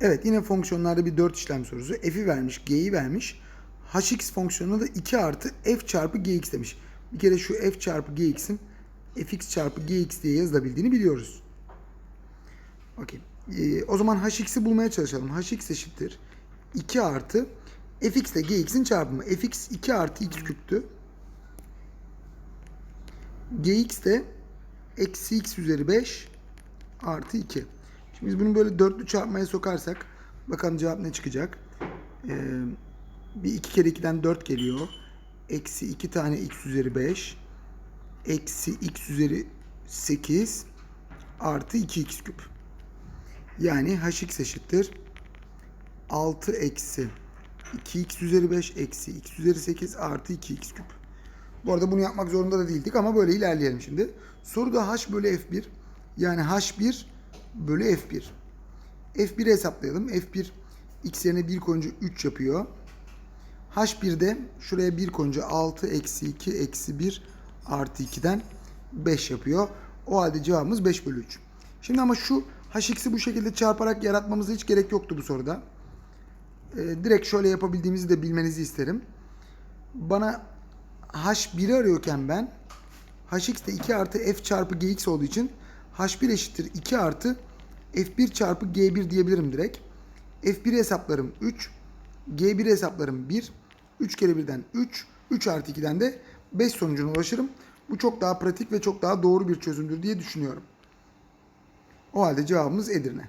Evet yine fonksiyonlarda bir 4 işlem sorusu. F'i vermiş, G'yi vermiş. Hx fonksiyonuna da 2 artı f çarpı gx demiş. Bir kere şu f çarpı gx'in fx çarpı gx diye yazılabildiğini biliyoruz. Okey. Ee, o zaman hx'i bulmaya çalışalım. hx eşittir. 2 artı fx ile gx'in çarpımı. fx 2 artı x küptü. gx de eksi x üzeri 5 artı 2. Şimdi biz bunu böyle dörtlü çarpmaya sokarsak bakalım cevap ne çıkacak. Ee, bir 2 kere 2'den 4 geliyor. Eksi 2 tane x üzeri 5. Eksi x üzeri 8 artı 2x küp. Yani hx eşittir. 6 eksi 2x üzeri 5 eksi x üzeri 8 artı 2x küp. Bu arada bunu yapmak zorunda da değildik ama böyle ilerleyelim şimdi. Soruda h bölü f1 yani h1 bölü f1. f1'i hesaplayalım. f1 x yerine 1 koyunca 3 yapıyor. h1'de şuraya 1 koyunca 6 eksi 2 eksi 1 artı 2'den 5 yapıyor. O halde cevabımız 5 bölü 3. Şimdi ama şu hx'i bu şekilde çarparak yaratmamıza hiç gerek yoktu bu soruda. Ee, direkt şöyle yapabildiğimizi de bilmenizi isterim. Bana h1'i arıyorken ben hx de 2 artı f çarpı gx olduğu için h1 eşittir 2 artı f1 çarpı g1 diyebilirim direkt. f1 hesaplarım 3. g1 hesaplarım 1. 3 kere 1'den 3. 3 artı 2'den de 5 sonucuna ulaşırım. Bu çok daha pratik ve çok daha doğru bir çözümdür diye düşünüyorum. O halde cevabımız Edirne.